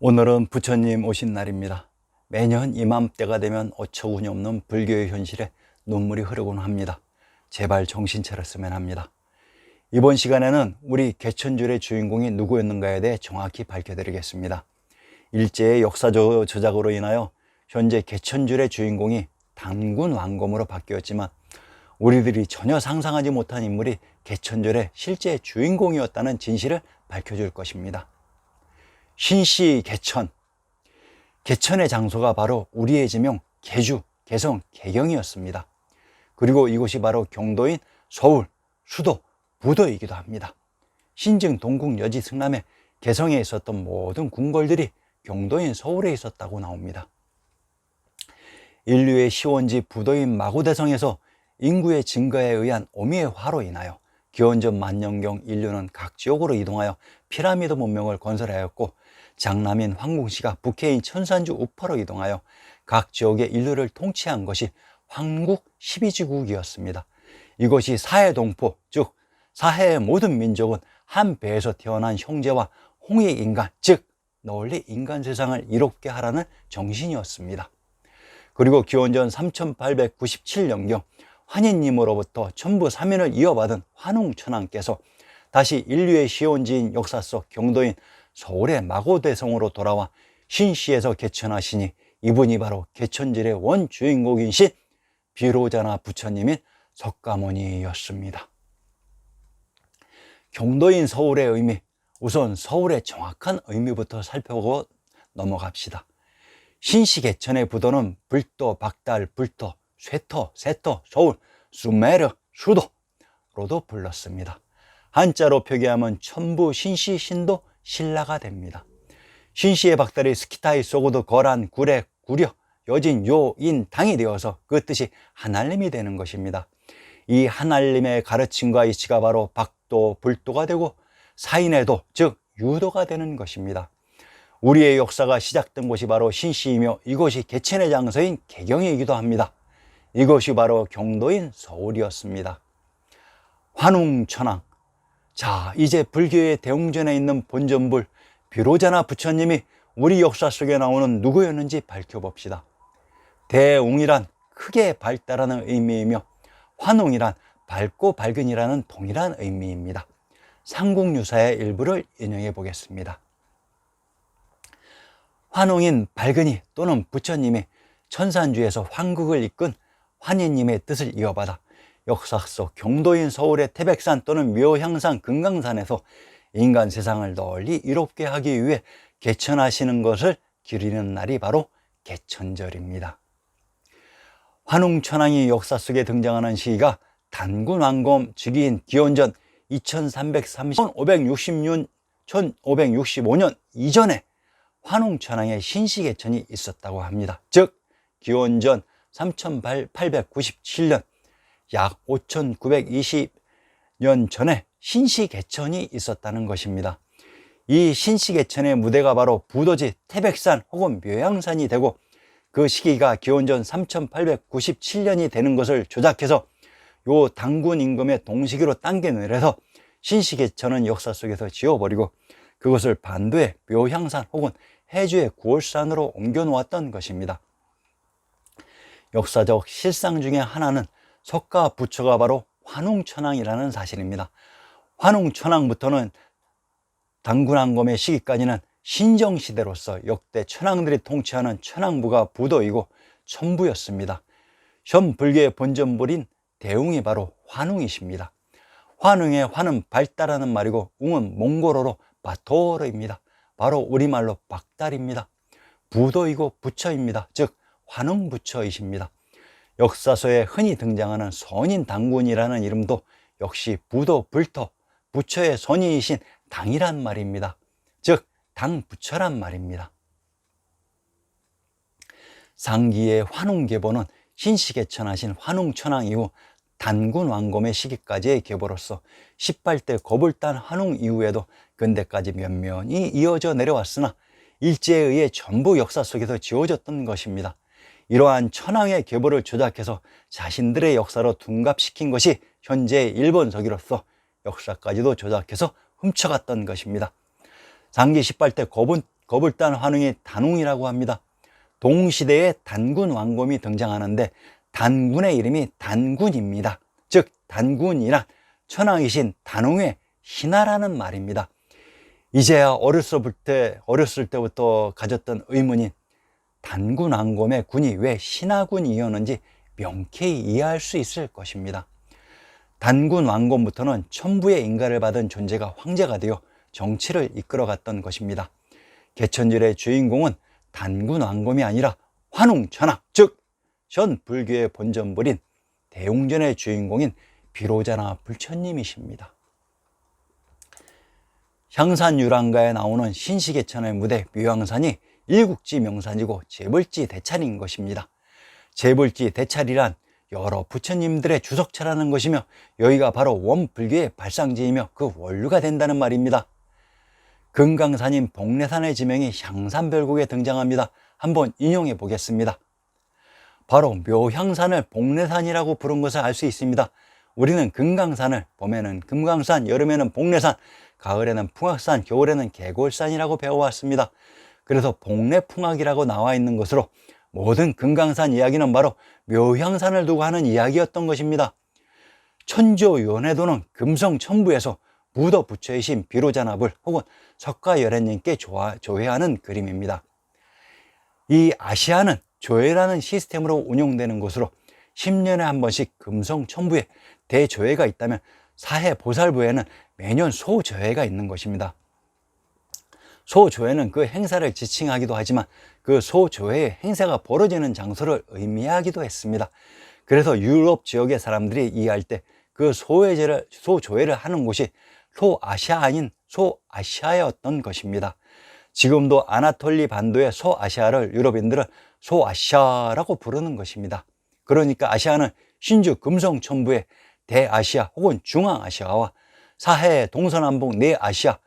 오늘은 부처님 오신 날입니다. 매년 이맘때가 되면 어처구니 없는 불교의 현실에 눈물이 흐르곤 합니다. 제발 정신 차렸으면 합니다. 이번 시간에는 우리 개천줄의 주인공이 누구였는가에 대해 정확히 밝혀드리겠습니다. 일제의 역사 조- 조작으로 인하여 현재 개천줄의 주인공이 단군 왕검으로 바뀌었지만 우리들이 전혀 상상하지 못한 인물이 개천줄의 실제 주인공이었다는 진실을 밝혀줄 것입니다. 신씨 개천. 개천의 장소가 바로 우리의 지명 개주, 개성, 개경이었습니다. 그리고 이곳이 바로 경도인 서울, 수도, 부도이기도 합니다. 신증, 동국, 여지, 승남의 개성에 있었던 모든 궁궐들이 경도인 서울에 있었다고 나옵니다. 인류의 시원지 부도인 마구대성에서 인구의 증가에 의한 어미의 화로 인하여 기원전 만년경 인류는 각 지역으로 이동하여 피라미드 문명을 건설하였고 장남인 황궁씨가 북해인 천산주 우파로 이동하여 각 지역의 인류를 통치한 것이 황국 12지국이었습니다. 이것이 사해동포, 즉 사해의 모든 민족은 한 배에서 태어난 형제와 홍익 인간, 즉 널리 인간 세상을 이롭게 하라는 정신이었습니다. 그리고 기원전 3897년경 환인님으로부터 천부 3인을 이어받은 환웅천왕께서 다시 인류의 시온지인 역사 속 경도인 서울의 마고대성으로 돌아와 신시에서 개천하시니 이분이 바로 개천질의 원주인공이신 비로자나 부처님인 석가모니였습니다. 경도인 서울의 의미, 우선 서울의 정확한 의미부터 살펴보고 넘어갑시다. 신시개천의 부도는 불도, 박달, 불도, 쇠터, 세터, 서울, 수메르, 수도로도 불렀습니다. 한자로 표기하면 천부, 신시, 신도, 신라가 됩니다. 신시의 박달이 스키타이 쏘고도 거란, 구례, 구려, 여진, 요, 인, 당이 되어서 그 뜻이 하날림이 되는 것입니다. 이 하날림의 가르침과 이치가 바로 박도, 불도가 되고 사인의 도, 즉 유도가 되는 것입니다. 우리의 역사가 시작된 곳이 바로 신시이며 이곳이 개천의 장소인 개경이기도 합니다. 이것이 바로 경도인 서울이었습니다. 환웅천왕. 자, 이제 불교의 대웅전에 있는 본전불 비로자나 부처님이 우리 역사 속에 나오는 누구였는지 밝혀봅시다. 대웅이란 크게 발달하는 의미이며 환웅이란 밝고 밝은이라는 동일한 의미입니다. 삼국유사의 일부를 인용해 보겠습니다. 환웅인 밝은이 또는 부처님이 천산주에서 황국을 이끈 환희님의 뜻을 이어받아 역사 속 경도인 서울의 태백산 또는 묘향산 금강산에서 인간 세상을 널리 이롭게 하기 위해 개천하시는 것을 기리는 날이 바로 개천절입니다. 환웅천왕이 역사 속에 등장하는 시기가 단군왕검 즉위인 기원전 2330, 1560년, 1565년 이전에 환웅천왕의 신시개천이 있었다고 합니다. 즉 기원전 3897년 약 5920년 전에 신시개천이 있었다는 것입니다. 이 신시개천의 무대가 바로 부도지 태백산 혹은 묘양산이 되고 그 시기가 기원전 3897년이 되는 것을 조작해서 요 당군 임금의 동시기로 당겨내려서 신시개천은 역사 속에서 지워버리고 그것을 반도의 묘향산 혹은 해주의 구월산으로 옮겨 놓았던 것입니다. 역사적 실상 중에 하나는 석가 부처가 바로 환웅천왕이라는 사실입니다. 환웅천왕부터는 당군왕검의 시기까지는 신정시대로서 역대 천왕들이 통치하는 천왕부가 부도이고 천부였습니다. 현 불교의 본전불인 대웅이 바로 환웅이십니다. 환웅의 환은 발달하는 말이고 웅은 몽골어로 바토르입니다. 바로 우리말로 박달입니다. 부도이고 부처입니다. 즉 환웅부처이십니다. 역사서에 흔히 등장하는 선인 당군이라는 이름도 역시 부도 불토 부처의 선인이신 당이란 말입니다. 즉 당부처란 말입니다. 상기의 환웅계보는 신시개천하신 환웅천왕 이후 단군 왕검의 시기까지의 계보로서 18대 거불단 환웅 이후에도 근대까지 면면이 이어져 내려왔으나 일제에 의해 전부 역사 속에서 지워졌던 것입니다. 이러한 천황의 계보를 조작해서 자신들의 역사로 둔갑시킨 것이 현재의 일본 서기로서 역사까지도 조작해서 훔쳐갔던 것입니다. 장기 18대 거분, 거불단 환웅이 단웅이라고 합니다. 동시대에 단군 왕검이 등장하는데 단군의 이름이 단군입니다. 즉 단군이란 천황이신 단웅의 신하라는 말입니다. 이제야 어렸을 때 어렸을 때부터 가졌던 의문인 단군 왕검의 군이 왜 신하군이었는지 명쾌히 이해할 수 있을 것입니다. 단군 왕검부터는 천부의 인가를 받은 존재가 황제가 되어 정치를 이끌어갔던 것입니다. 개천절의 주인공은 단군 왕검이 아니라 환웅천왕, 즉, 전 불교의 본전불인 대웅전의 주인공인 비로자나 불천님이십니다. 향산 유랑가에 나오는 신시계천의 무대 묘향산이 일국지 명산이고 재벌지 대찰인 것입니다. 재벌지 대찰이란 여러 부처님들의 주석처라는 것이며 여기가 바로 원불교의 발상지이며 그 원류가 된다는 말입니다. 금강산인 복례산의 지명이 향산별곡에 등장합니다. 한번 인용해 보겠습니다. 바로 묘향산을 복례산이라고 부른 것을 알 수 있습니다. 우리는 금강산을 봄에는 금강산, 여름에는 복례산, 가을에는 풍악산, 겨울에는 개골산이라고 배워왔습니다. 그래서 복례풍악이라고 나와 있는 것으로 모든 금강산 이야기는 바로 묘향산을 두고 하는 이야기였던 것입니다. 천조연해도는 금성천부에서 무더 부처이신 비로자납을 혹은 석가열애님께 조회하는 그림입니다. 이 아시아는 조회라는 시스템으로 운용되는 곳으로 10년에 한 번씩 금성천부에 대조회가 있다면 사해 보살부에는 매년 소조회가 있는 것입니다. 소조회는 그 행사를 지칭하기도 하지만 그 소조회의 행사가 벌어지는 장소를 의미하기도 했습니다. 그래서 유럽 지역의 사람들이 이해할 때 그 소회제를 소조회를 하는 곳이 소아시아인 소아시아였던 것입니다. 지금도 아나톨리 반도의 소아시아를 유럽인들은 소아시아라고 부르는 것입니다. 그러니까 아시아는 신주 금성천부의 대아시아 혹은 중앙아시아와 사해 동서남북 내아시아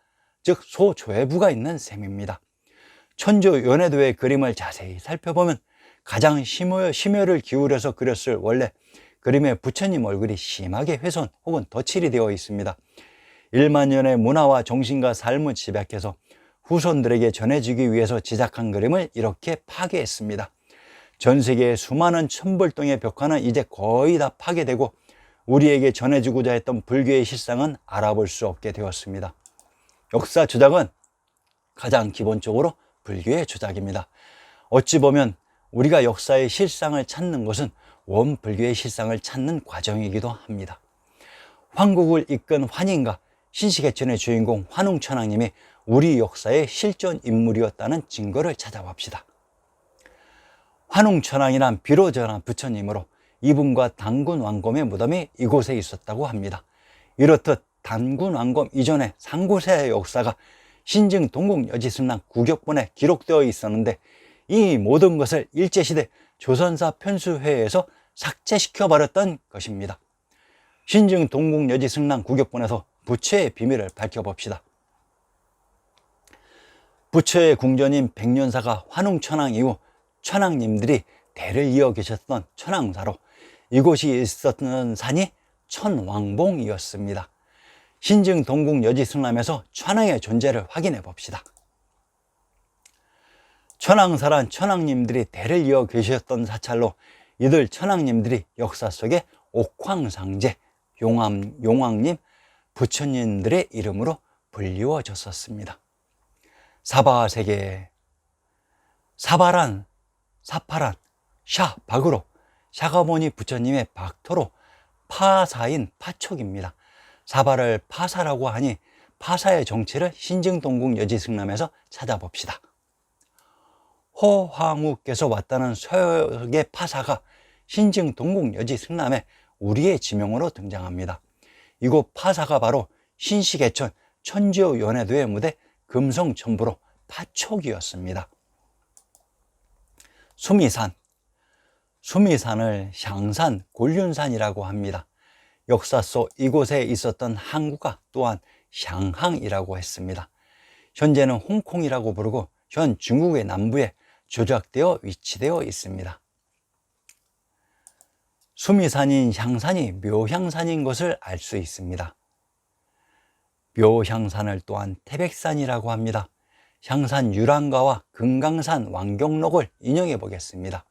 즉 소조회부가 있는 셈입니다. 천조 연해도의 그림을 자세히 살펴보면 가장 심혈, 심혈을 기울여서 그렸을 원래 그림의 부처님 얼굴이 심하게 훼손 혹은 덧칠이 되어 있습니다. 1만 년의 문화와 정신과 삶을 집약해서 후손들에게 전해지기 위해서 제작한 그림을 이렇게 파괴했습니다. 전 세계의 수많은 천벌동의 벽화는 이제 거의 다 파괴되고 우리에게 전해주고자 했던 불교의 실상은 알아볼 수 없게 되었습니다. 역사 조작은 가장 기본적으로 불교의 조작입니다. 어찌 보면 우리가 역사의 실상을 찾는 것은 원 불교의 실상을 찾는 과정이기도 합니다. 황국을 이끈 환인과 신시계천의 주인공 환웅천왕님이 우리 역사의 실존 인물이었다는 증거를 찾아봅시다. 환웅천왕이란 비로전한 부처님으로 이분과 단군 왕검의 무덤이 이곳에 있었다고 합니다. 이렇듯 단군 왕검 이전에 상고세의 역사가 신증 동국 여지승랑 구격본에 기록되어 있었는데 이 모든 것을 일제시대 조선사 편수회에서 삭제시켜 버렸던 것입니다. 신증 동국 여지승랑 구격본에서 부처의 비밀을 밝혀봅시다. 부처의 궁전인 백년사가 환웅천왕 이후 천왕님들이 대를 이어 계셨던 천왕사로 이곳이 있었던 산이 천왕봉이었습니다. 신증 동국 여지 승람에서 천왕의 존재를 확인해 봅시다. 천왕사란 천왕님들이 대를 이어 계셨던 사찰로 이들 천왕님들이 역사 속에 옥황상제, 용암, 용왕님, 부처님들의 이름으로 불리워졌었습니다. 사바 세계 사바란 사파란 샤 박으로 샤가모니 부처님의 박토로 파사인 파촉입니다. 사바를 파사라고 하니 파사의 정체를 신증동국 여지승남에서 찾아봅시다. 호황우께서 왔다는 서역의 파사가 신증동국 여지승남에 우리의 지명으로 등장합니다. 이곳 파사가 바로 신시계천 천지호 연해도의 무대 금성천부로 파촉이었습니다. 수미산, 수미산을 향산, 곤륜산이라고 합니다. 역사 속 이곳에 있었던 항구가 또한 향항이라고 했습니다. 현재는 홍콩이라고 부르고 현 중국의 남부에 조작되어 위치되어 있습니다. 수미산인 향산이 묘향산인 것을 알 수 있습니다. 묘향산을 또한 태백산이라고 합니다. 향산 유랑가와 금강산 왕경록을 인용해 보겠습니다.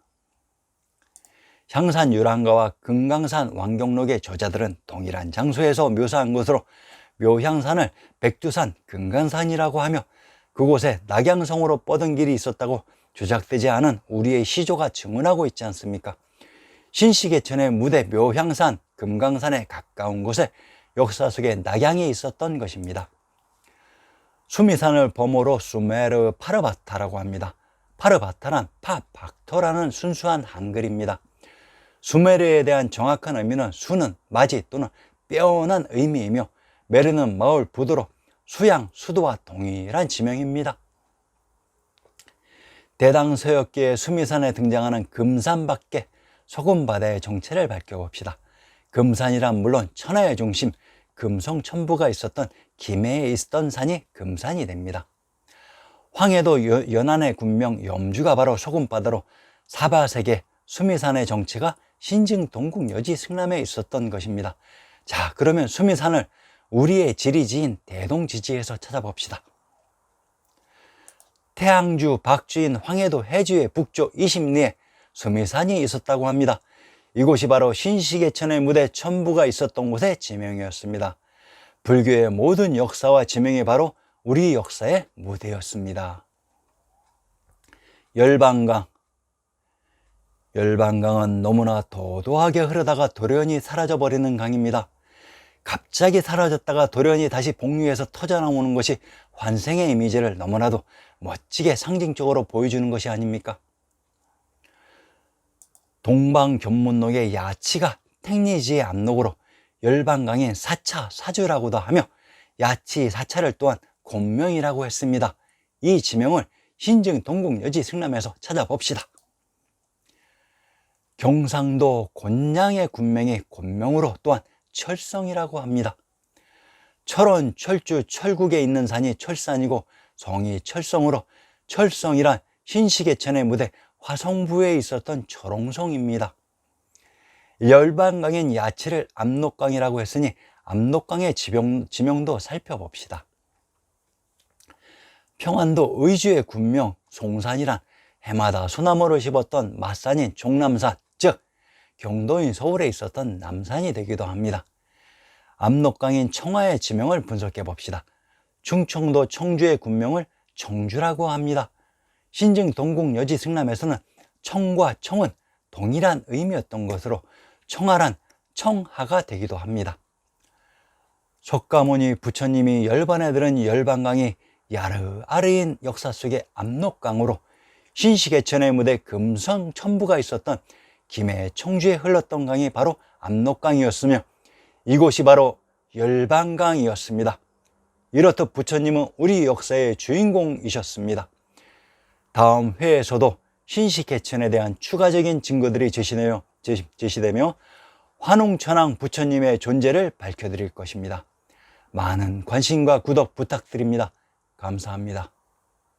향산 유랑가와 금강산 왕경록의 저자들은 동일한 장소에서 묘사한 것으로 묘향산을 백두산 금강산이라고 하며 그곳에 낙양성으로 뻗은 길이 있었다고 조작되지 않은 우리의 시조가 증언하고 있지 않습니까? 신시계천의 무대 묘향산 금강산에 가까운 곳에 역사 속에 낙양이 있었던 것입니다. 수미산을 범어로 수메르 파르바타라고 합니다. 파르바타란 파박토라는 순수한 한글입니다. 수메르에 대한 정확한 의미는 수는 맞이 또는 빼어난 의미이며 메르는 마을 부도로 수양, 수도와 동일한 지명입니다. 대당서역기의 수미산에 등장하는 금산밖에 소금바다의 정체를 밝혀봅시다. 금산이란 물론 천하의 중심, 금성천부가 있었던 김해에 있었던 산이 금산이 됩니다. 황해도 연안의 군명 염주가 바로 소금바다로 사바세계 수미산의 정체가 신증 동국 여지 승남에 있었던 것입니다. 자, 그러면 수미산을 우리의 지리지인 대동지지에서 찾아봅시다. 태양주 박주인 황해도 해주의 북쪽 20리에 수미산이 있었다고 합니다. 이곳이 바로 신시계천의 무대 천부가 있었던 곳의 지명이었습니다. 불교의 모든 역사와 지명이 바로 우리 역사의 무대였습니다. 열반강 열반강은 너무나 도도하게 흐르다가 돌연히 사라져버리는 강입니다. 갑자기 사라졌다가 돌연히 다시 복류해서 터져나오는 것이 환생의 이미지를 너무나도 멋지게 상징적으로 보여주는 것이 아닙니까? 동방견문록의 야치가 택리지의 압록으로 열반강인 사차 사주라고도 하며 야치 사차를 또한 곤명이라고 했습니다. 이 지명을 신증 동국여지 승남에서 찾아봅시다. 경상도 곤양의 군명이 곤명으로 또한 철성이라고 합니다. 철원, 철주, 철국에 있는 산이 철산이고 성이 철성으로 철성이란 신시계천의 무대 화성부에 있었던 철옹성입니다. 열반강인 야채를 압록강이라고 했으니 압록강의 지명, 지명도 살펴봅시다. 평안도 의주의 군명 송산이란 해마다 소나무를 심었던 맛산인 종남산, 즉 경도인 서울에 있었던 남산이 되기도 합니다. 압록강인 청하의 지명을 분석해 봅시다. 충청도 청주의 군명을 청주라고 합니다. 신증 동국 여지 승남에서는 청과 청은 동일한 의미였던 것으로 청하란 청하가 되기도 합니다. 석가모니 부처님이 열반에 들은 열반강이 야르아르인 역사 속의 압록강으로 신시계천의 무대 금성 천부가 있었던 김해 청주에 흘렀던 강이 바로 압록강이었으며 이곳이 바로 열반강이었습니다. 이렇듯 부처님은 우리 역사의 주인공이셨습니다. 다음 회에서도 신식개천에 대한 추가적인 증거들이 제시되며, 제시되며 환웅천왕 부처님의 존재를 밝혀드릴 것입니다. 많은 관심과 구독 부탁드립니다. 감사합니다.